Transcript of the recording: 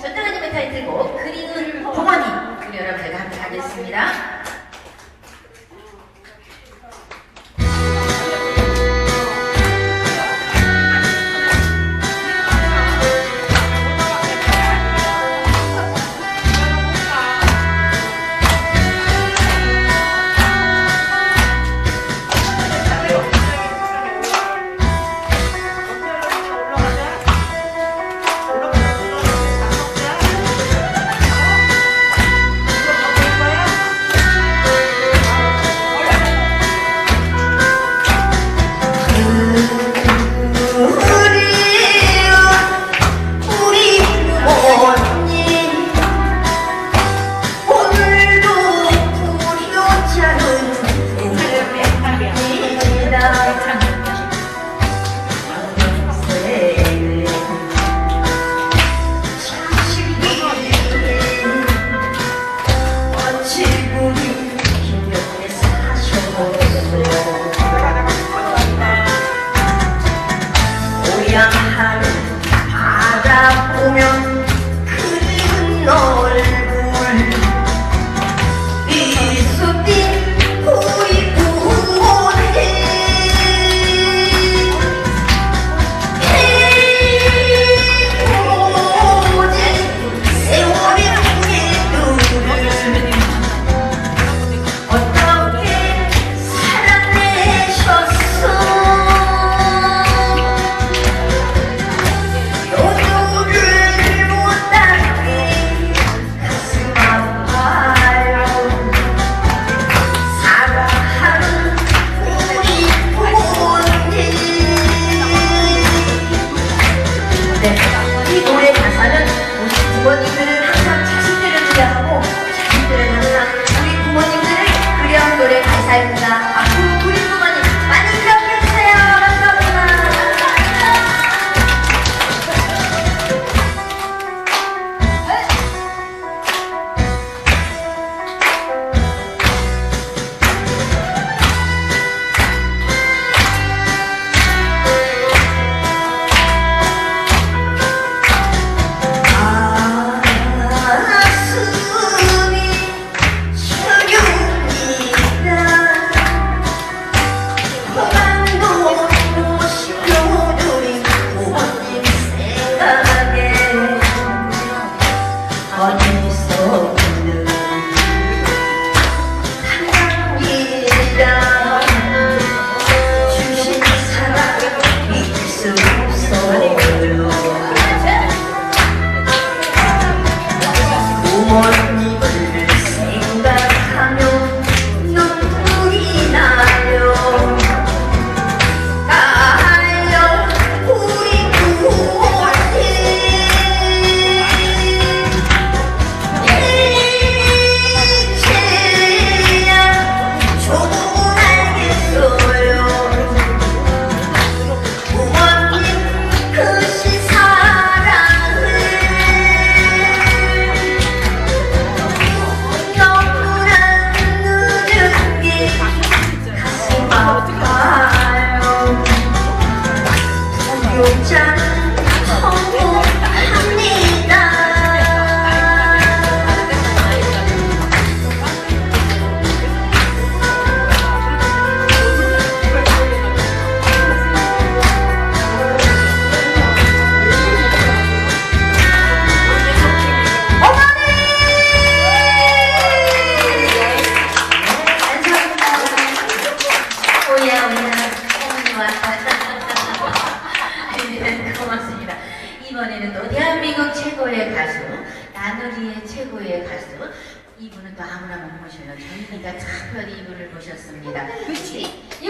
전도가님의 타이틀곡 그리운 동원이 우리 여러분들과 함께 하겠습니다. 이 노래 가사는 우리 부모님들을 Just 최고의 가수, 나누리의 최고의 가수 이분은 또 아무나 못 모셔요. 저희가 특별히 이분을 모셨습니다. 그치? 예.